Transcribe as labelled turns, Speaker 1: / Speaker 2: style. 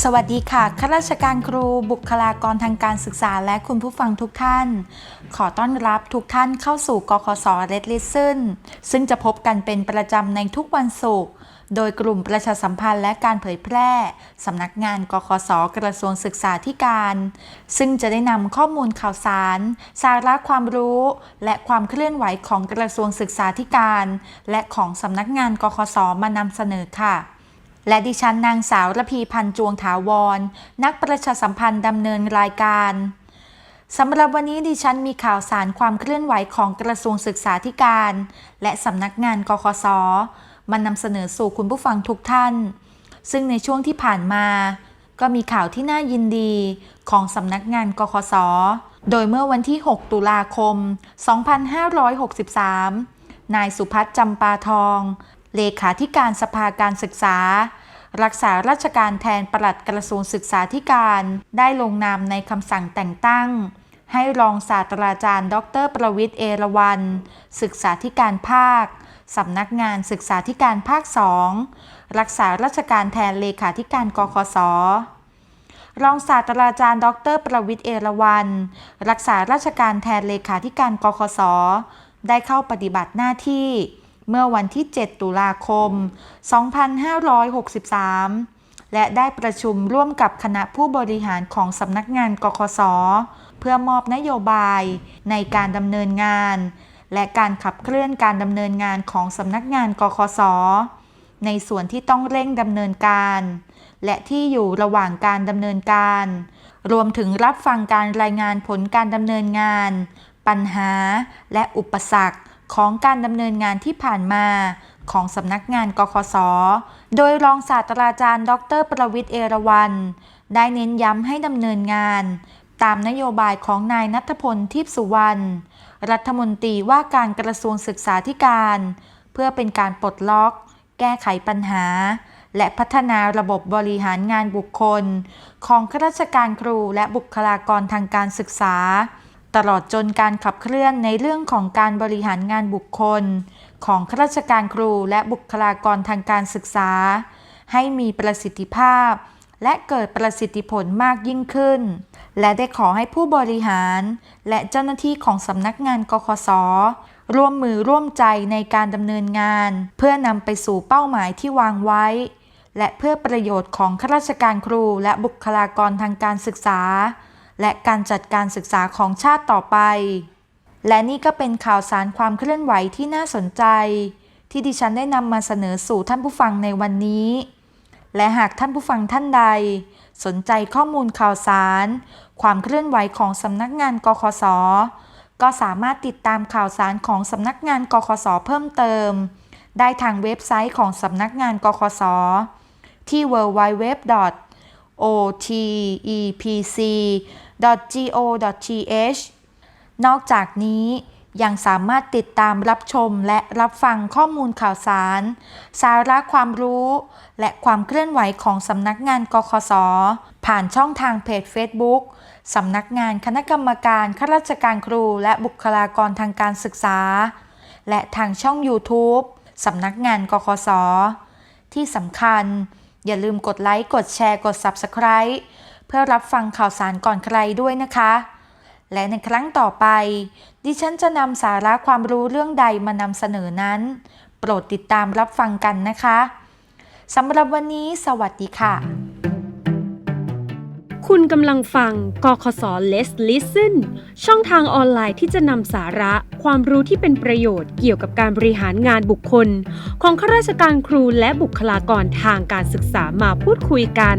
Speaker 1: สวัสดีค่ะ ข้าราชการครู บุคลากรทางการศึกษาและคุณผู้ฟังทุกท่าน ขอต้อนรับทุกท่านเข้าสู่กคสเรดลิซึนซึ่งจะพบกันเป็นประจำในทุกวันศุกร์ โดยกลุ่มประชาสัมพันธ์และการเผยแพร่ สำนักงานกคสกระทรวงศึกษาธิการ ซึ่งจะได้นำข้อมูลข่าวสาร สาระความรู้ และความเคลื่อนไหวของกระทรวงศึกษาธิการ และของสำนักงานกคสมานำเสนอค่ะ และดิฉันนางสาวระพีพันธ์จวงถาวร นักประชาสัมพันธ์ดำเนินรายการสำหรับวันนี้ดิฉันมีข่าวสารความเคลื่อนไหวของกระทรวงศึกษาธิการ และสำนักงานกคสมานำเสนอสู่คุณผู้ฟังทุกท่าน ซึ่งในช่วงที่ผ่านมา ก็มีข่าวที่น่ายินดีของสำนักงานกคสโดยเมื่อวันที่ 6 ตุลาคม 2563 นายสุพัฒน์จำปาทอง เลขาธิการสภาการศึกษา รักษาราชการแทนปลัดกระทรวงศึกษาธิการได้ลงนามในคำสั่งแต่งตั้ง ให้รองศาสตราจารย์ ดร ประวิทย์เอราวัน ศึกษาธิการภาคสำนักงานศึกษาธิการภาค 2 รักษาราชการแทนเลขาธิการกคสรองศาสตราจารย์ ดร ประวิทย์เอราวัน รักษาราชการแทนเลขาธิการกคส ได้เข้าปฏิบัติหน้าที่ เมื่อวันที่ 7 ตุลาคม 2563 และได้ประชุมร่วมกับคณะผู้บริหารของสำนักงานกคส เพื่อมอบนโยบายในการดำเนินงาน และการขับเคลื่อนการดำเนินงานของสำนักงานกคส ในส่วนที่ต้องเร่งดำเนินการ และที่อยู่ระหว่างการดำเนินการ รวมถึงรับฟังการรายงานผลการดำเนินงาน ปัญหาและอุปสรรค ของการดำเนินงานที่ผ่านมาของสำนักงานกคส โดยรองศาสตราจารย์ ดร ประวิทย์เอราวันได้เน้นย้ำให้ดำเนินงาน ตามนโยบายของนายนัทพลทิพสุวรรณ รัฐมนตรีว่าการกระทรวงศึกษาธิการ เพื่อเป็นการปลดล็อก แก้ไขปัญหา และพัฒนาระบบบริหารงานบุคคล ของข้าราชการครูและบุคลากรทางการศึกษา ตลอดจนการขับเคลื่อนในเรื่องของการบริหารงานบุคคล ของข้าราชการครูและบุคลากรทางการศึกษา ให้มีประสิทธิภาพ และเกิดประสิทธิผลมากยิ่งขึ้น และได้ขอให้ผู้บริหาร และเจ้าหน้าที่ของสำนักงานกคสร่วมมือร่วมใจในการดำเนินงาน เพื่อนำไปสู่เป้าหมายที่วางไว้ และเพื่อประโยชน์ของข้าราชการครูและบุคลากรทางการศึกษา และการจัดการศึกษาของชาติต่อไป และนี่ก็เป็นข่าวสารความเคลื่อนไหวที่น่าสนใจ ที่ดิฉันได้นำมาเสนอสู่ท่านผู้ฟังในวันนี้ และหากท่านผู้ฟังท่านใด สนใจข้อมูลข่าวสาร ความเคลื่อนไหวของสำนักงานกคสก็สามารถติดตามข่าวสารของสำนักงานกคสเพิ่มเติม ได้ทางเว็บไซต์ของสำนักงานกคสที่ www.otepc. www.go.th นอกจากนี้ยังสามารถติดตามรับชมและรับฟังข้อมูลข่าวสาร สาระความรู้ และความเคลื่อนไหวของสำนักงานกคส ผ่านช่องทางเพจ Facebook สำนักงานคณะกรรมการข้าราชการครูและบุคลากรทางการศึกษา และทางช่อง YouTube สำนักงานกคส ที่สำคัญ อย่าลืมกดไลค์ กดแชร์ กด Subscribe พื่อรับฟังข่าวสารก่อนใครด้วยนะคะ และในครั้งต่อไป ดิฉันจะนำสาระความรู้เรื่องใดมานำเสนอนั้น โปรดติดตามรับฟังกันนะคะสำหรับวันนี้ สวัสดีค่ะ
Speaker 2: คุณกำลังฟังกคส Let's Listen ช่องทางออนไลน์ที่จะนำสาระความรู้ที่เป็นประโยชน์เกี่ยวกับการบริหารงานบุคคล ของข้าราชการครูและบุคลากรทางการศึกษามาพูดคุยกัน